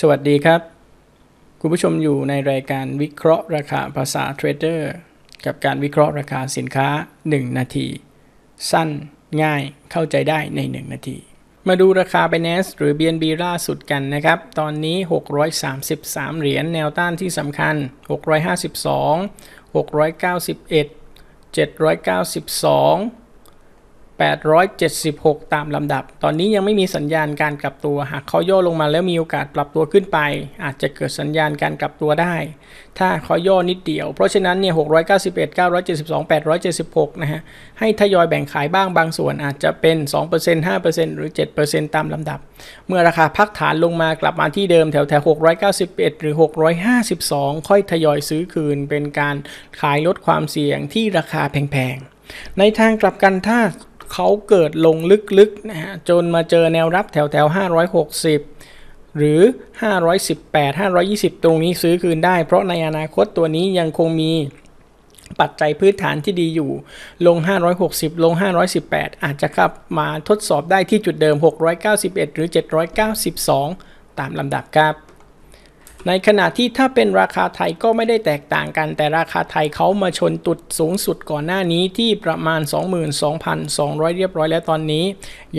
สวัสดีครับ คุณผู้ชมอยู่ในรายการวิเคราะห์ราคาภาษาเทรดเดอร์กับการวิเคราะห์ราคาสินค้า 1 นาที สั้นง่ายเข้าใจได้ใน 1 นาที มาดูราคา Binance หรือ BNB ล่าสุดกันนะครับ ตอนนี้ 633 เหรียญแนวต้านที่สำคัญ 652 691 792 876 ตามลำดับ ตอนนี้ยังไม่มีสัญญาณการกลับตัว หากเขาย่อลงมาแล้วมีโอกาสปรับตัวขึ้นไป อาจจะเกิดสัญญาณการกลับตัวได้ ถ้าเขาย่อนิดเดียว เพราะฉะนั้นเนี่ย691 972 876 นะฮะ ให้ทยอยแบ่งขายบ้างบางส่วนอาจจะเป็น 2% 5%หรือ 7%ตามลำดับ เมื่อราคาพักฐานลงมากลับมาที่เดิมแถวแถว691 หรือ 652 ค่อยทยอยซื้อคืน เป็นการขายลดความเสี่ยงที่ราคาแพงๆ ในทางกลับกันถ้า เขาเกิดลงลึกๆนะฮะจนมาเจอแนวรับแถวแถว560 หรือ 518 520 ตรงนี้ซื้อคืนได้ เพราะในอนาคตตัวนี้ยังคงมีปัจจัยพื้นฐานที่ดีอยู่ ลง 560 ลง 518 อาจจะขับมาทดสอบได้ที่จุดเดิม 691 หรือ 792 ตามลำดับครับ ในขณะที่ถ้าเป็นราคาไทยก็ไม่ได้แตกต่างกัน แต่ราคาไทยเขามาชนตุดสูงสุดก่อนหน้านี้ที่ประมาณ 22,200 เรียบร้อยแล้วตอนนี้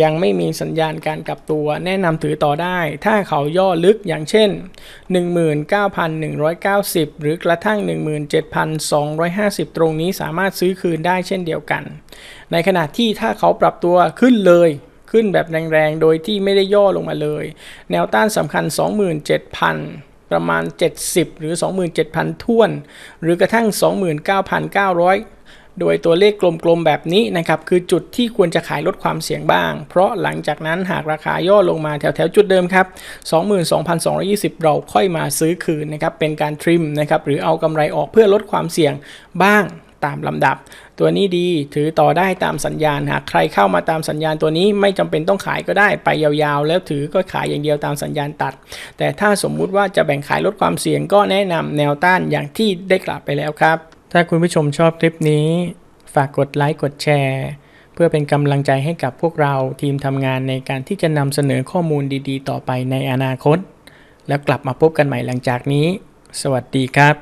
ยังไม่มีสัญญาณการกลับตัวแนะนำถือต่อได้ ถ้าเขาย่อลึกอย่างเช่น 19,190 หรือกระทั่ง 17,250 ตรงนี้สามารถซื้อคืนได้เช่นเดียวกัน ในขณะที่ถ้าเขาปรับตัวขึ้นเลยขึ้นแบบแรงๆ โดยที่ไม่ได้ย่อลงมาเลย แนวต้านสำคัญ 27,000 ประมาณ 70 หรือ 27,000ท้วน หรือกระทั่ง 29,900 โดยตัวเลขกลมๆแบบนี้นะครับ คือจุดที่ควรจะขายลดความเสี่ยงบ้าง เพราะหลังจากนั้นหากราคาย่อลงมาแถวๆจุดเดิมครับ 22,220 เราค่อยมาซื้อคืนนะครับ เป็นการทริมนะครับ หรือเอากำไรออกเพื่อลดความเสี่ยงบ้าง ตามลำดับ ตัวนี้ดีถือต่อได้ตามสัญญาณหากใครเข้ามาตามสัญญาณตัวนี้ไม่จำเป็นต้องขายก็ได้ไปยาวๆ แล้วถือก็ขายอย่างเดียวตามสัญญาณตัด แต่ถ้าสมมุติว่าจะแบ่งขายลดความเสี่ยงก็แนะนำแนวต้านอย่างที่ได้กล่าวไปแล้วครับ ถ้าคุณผู้ชมชอบคลิปนี้ ฝากกดไลค์กดแชร์ เพื่อเป็นกำลังใจให้กับพวกเราทีมทำงานในการที่จะนำเสนอข้อมูลดีๆ ต่อไปในอนาคต แล้วกลับมาพบกันใหม่หลังจากนี้ สวัสดีครับ